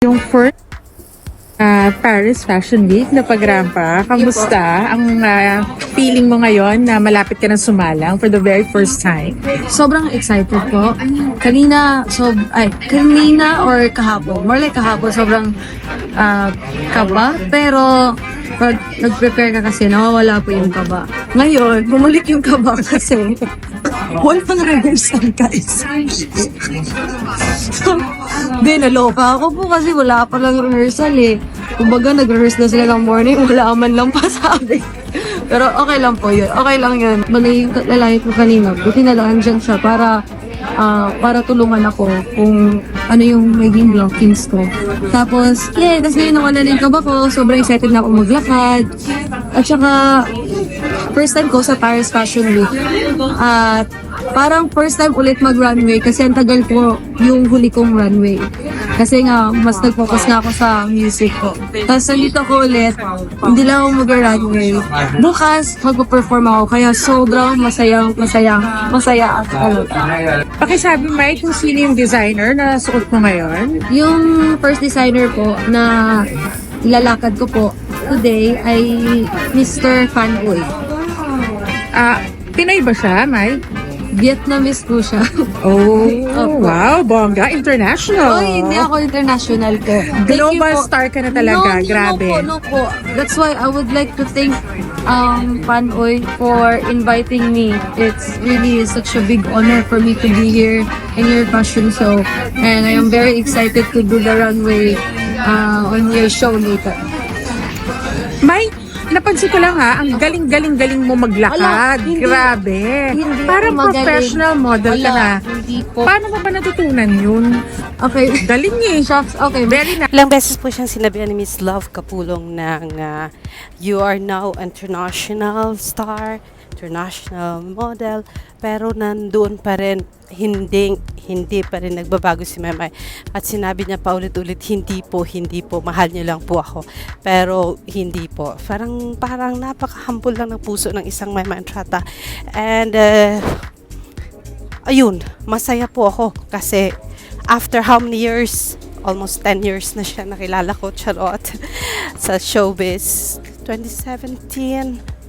Yung first ah, Paris Fashion Week na pagrampa, kamusta ang ah, feeling mo ngayon na malapit ka na sumalang for the very first time? Sobrang excited po. Kanina, so, ay, kanina or kahapon. More like kahapon, sobrang ah, kaba. Pero, pag nag-prepare ka kasi, nawawala po yung kaba. Ngayon, bumalik yung kaba kasi walang rehearsal, guys. so, di, naloka ako po kasi wala pa lang rehearsal eh. Kumbaga, nag-rehearse na sila ng morning, wala man lang pasabi. Pero okay lang po yun. Okay lang yun. Bagay yung lalaki ko kanina. Buti na lang andyan siya para ah, para tulungan ako kung ano yung maging blockings ko. Tapos, yeah, tapos ngayon nawala na yung kaba ko. Sobrang excited na ako maglakad. At saka, first time ko sa Paris Fashion Week. At parang first time ulit mag-runway kasi ang tagal ko yung huli kong runway. Kasi nga, mas nag-focus nga ako sa music ko. Tapos nandito ako ulit, hindi lang ako mag-runway. Bukas, magpa-perform ako. Kaya sobrang masayang, masayang, masaya ako talaga. Pakisabi, Mike, kung sino yung designer na suot mo ngayon? Yung first designer po na ilalakad ko po today ay Mr. Fanboy. Ah, Pinay ba siya, Mike? Vietnamese po siya. Oh, Opo. wow, bongga, international. Oy, hindi ako international. Thank you Global po. star ka na talaga, no, grabe. No po, no po. That's why I would like to thank um, Panoy for inviting me. It's really such a big honor for me to be here in your fashion show. And I am very excited to do the runway uh, on your show later. Mike, napansin ko lang ha, ang galing-galing-galing mo maglakad. Ala, hindi- Grabe. hindi Parang magaling. professional model ka Wala, na. hindi po. Paano mo ba natutunan yun? Okay. Galing eh. Shucks, okay. Very na. Ilang beses po siyang sinabihan ni Miss Love Kapulong ng ah, you are now international star, international model, pero nandoon pa rin, hindi, hindi pa rin nagbabago si Memay. At sinabi niya pa ulit-ulit, hindi po, hindi po, mahal niyo lang po ako. Pero hindi po. Parang, parang napaka-humble lang ng puso ng isang Memay Entrata. And, uh, ayun, masaya po ako kasi after how many years? Almost 10 years na siya nakilala ko, charot, sa showbiz. 2017,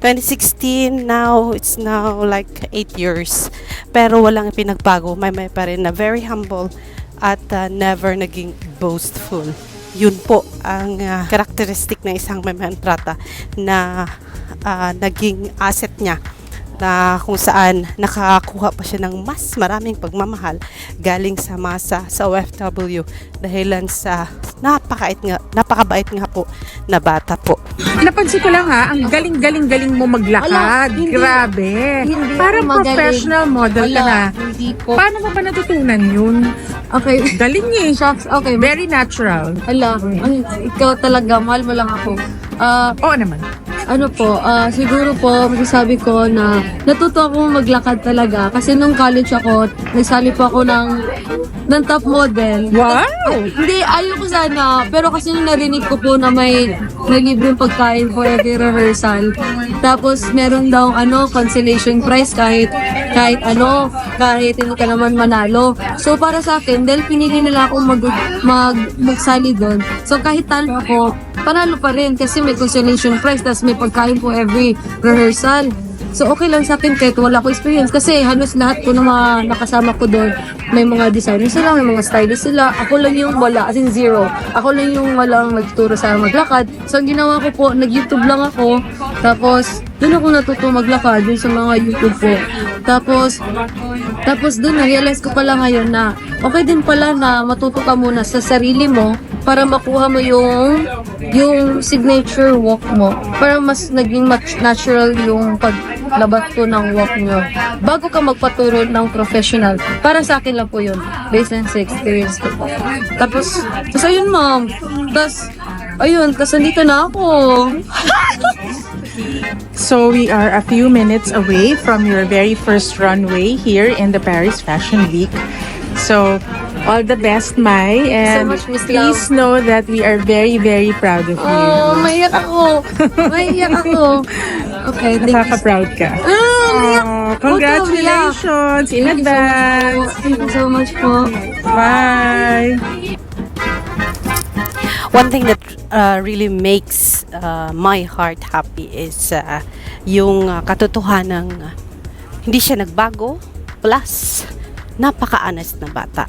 2016, now, it's now like 8 years. Pero walang pinagbago, may may pa rin na very humble at uh, never naging boastful. Yun po ang uh, characteristic ng isang mementrata na uh, naging asset niya na kung saan nakakuha pa siya ng mas maraming pagmamahal galing sa masa sa OFW dahilan sa napakait nga, napakabait nga po na bata po. Napansin ko lang ha, ang galing-galing-galing mo maglakad. Ala, hindi- Grabe. hindi Parang magaling. professional model ka Wala, na. hindi po. Paano mo ba natutunan yun? Okay. Galing eh. Shucks, okay. Very natural. Ala, ang, ikaw talaga, mahal mo lang ako. Ah, Oo naman. Ano po, ah, siguro po, masasabi ko na natuto ako maglakad talaga. Kasi nung college ako, nagsali po ako ng, ng top model. Wow! Hindi, ayaw ko sana. Pero kasi nung narinig ko po na may, may libreng pagkain for every rehearsal. Tapos meron daw ano, consolation prize kahit kahit ano, kahit hindi ka naman manalo. So para sa akin, dahil pinili nila ako mag, mag, magsali doon. So kahit talo ako, panalo pa rin kasi may consolation prize tapos may pagkain po every rehearsal. So okay lang sa akin kahit wala ko experience kasi halos lahat po ng mga nakasama ko doon may mga designers sila, may mga stylist sila. Ako lang yung wala, as in zero. Ako lang yung walang nagturo sa maglakad. So ang ginawa ko po, nag-YouTube lang ako. Tapos doon ako natuto maglakad dun sa mga YouTube po. Tapos tapos doon na-realize ko pala ngayon na okay din pala na matuto ka muna sa sarili mo para makuha mo yung yung signature walk mo. Para mas naging mat- natural yung paglabas ko ng walk nyo. Bago ka magpaturo ng professional. Para sa akin lang po yun. Based on sa experience ko po. Tapos tapos ayun ma'am. Tapos ayun tapos nandito na ako. So we are a few minutes away from your very first runway here in the Paris Fashion Week. So all the best, Mai, and much, Miss please know that we are very, very proud of you. oh maiyak ako maiyak ako okay thank you Nakaka-proud ka. ah, maiyak Oh, congratulations in advance. Thank you so much po. Bye. one thing that uh, really makes uh, my heart happy is uh, yung uh, katotohanan uh, hindi siya nagbago plus napaka-honest na bata.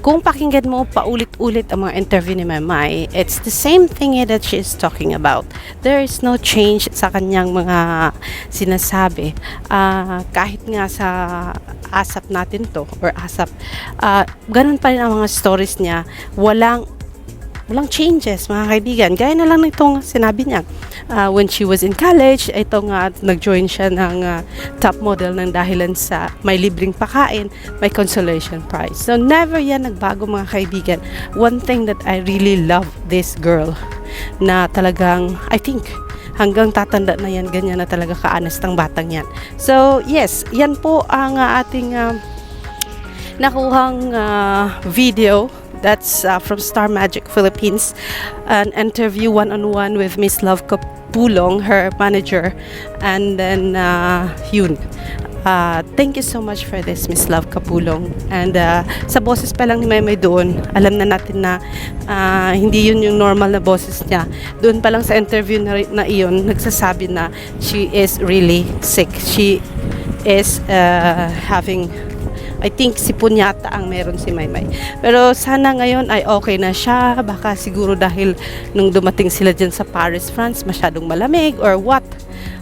Kung pakinggan mo paulit-ulit ang mga interview ni Mamay, it's the same thing eh that she is talking about. There is no change sa kanyang mga sinasabi. Ah, kahit nga sa asap natin to, or asap, ah, ganun pa rin ang mga stories niya. Walang walang changes mga kaibigan. Gaya na lang nitong sinabi niya. Ah, when she was in college, ito nga nag-join siya ng ah, top model ng dahilan sa may libreng pakain, may consolation prize. So never yan nagbago mga kaibigan. One thing that I really love this girl na talagang, I think, hanggang tatanda na yan, ganyan na talaga ka-honest ang batang yan. So yes, yan po ang ah, ating ah, nakuhang ah, video that's uh, from Star Magic Philippines an interview one-on-one with Miss Love Kapulong her manager and then uh, yun Uh, thank you so much for this, Miss Love Kapulong. And uh, sa boses pa lang ni Maymay doon, alam na natin na uh, hindi yun yung normal na boses niya. Doon pa lang sa interview na, na iyon, nagsasabi na she is really sick. She is uh, having I think sipon yata ang meron si Maymay. Pero sana ngayon ay okay na siya. Baka siguro dahil nung dumating sila dyan sa Paris, France, masyadong malamig or what.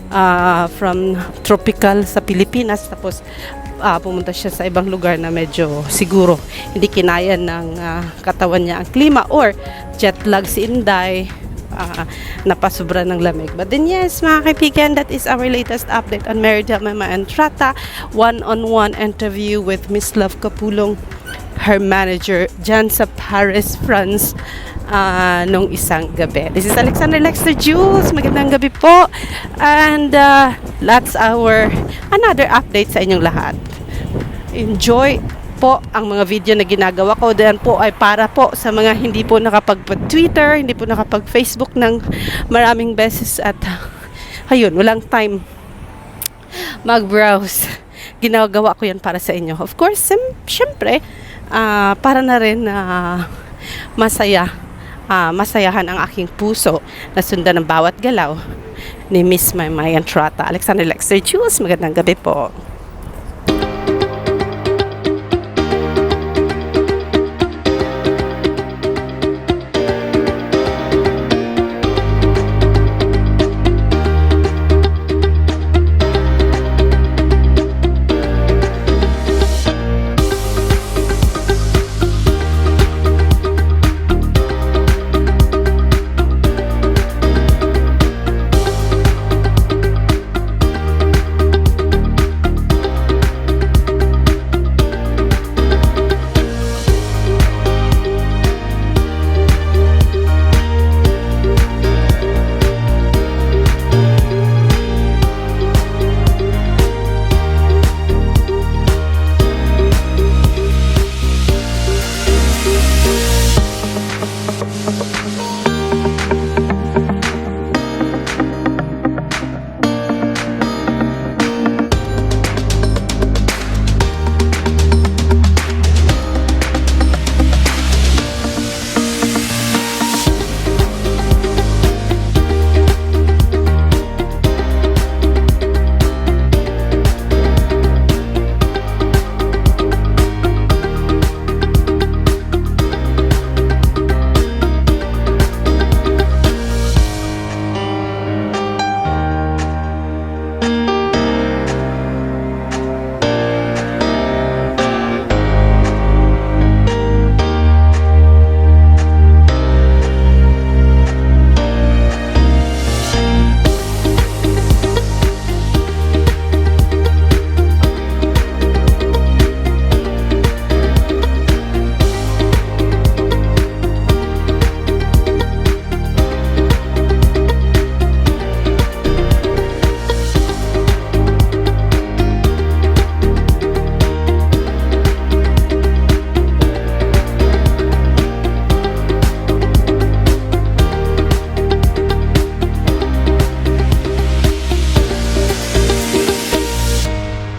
Ah, from tropical sa Pilipinas. Tapos ah, pumunta siya sa ibang lugar na medyo siguro hindi kinaya ng ah, katawan niya ang klima or jet lag si Inday ah, napasobra ng lamig. But then yes, mga kaibigan, that is our latest update on Meridel Mama and Trata. One-on-one interview with Miss Love Kapulong, her manager, dyan sa Paris, France, ah, nung isang gabi. This is Alexander Lexter Jules. Magandang gabi po. And uh, that's our another update sa inyong lahat. Enjoy po ang mga video na ginagawa ko. Diyan po ay para po sa mga hindi po nakapag-Twitter, hindi po nakapag-Facebook ng maraming beses at ayun, walang time mag-browse. Ginagawa ko yan para sa inyo. Of course, syempre, ah, para na rin na masaya, ah, masayahan ang aking puso na sundan ng bawat galaw ni Miss Maymay Trata. Alexander Lexter Jules, magandang gabi po.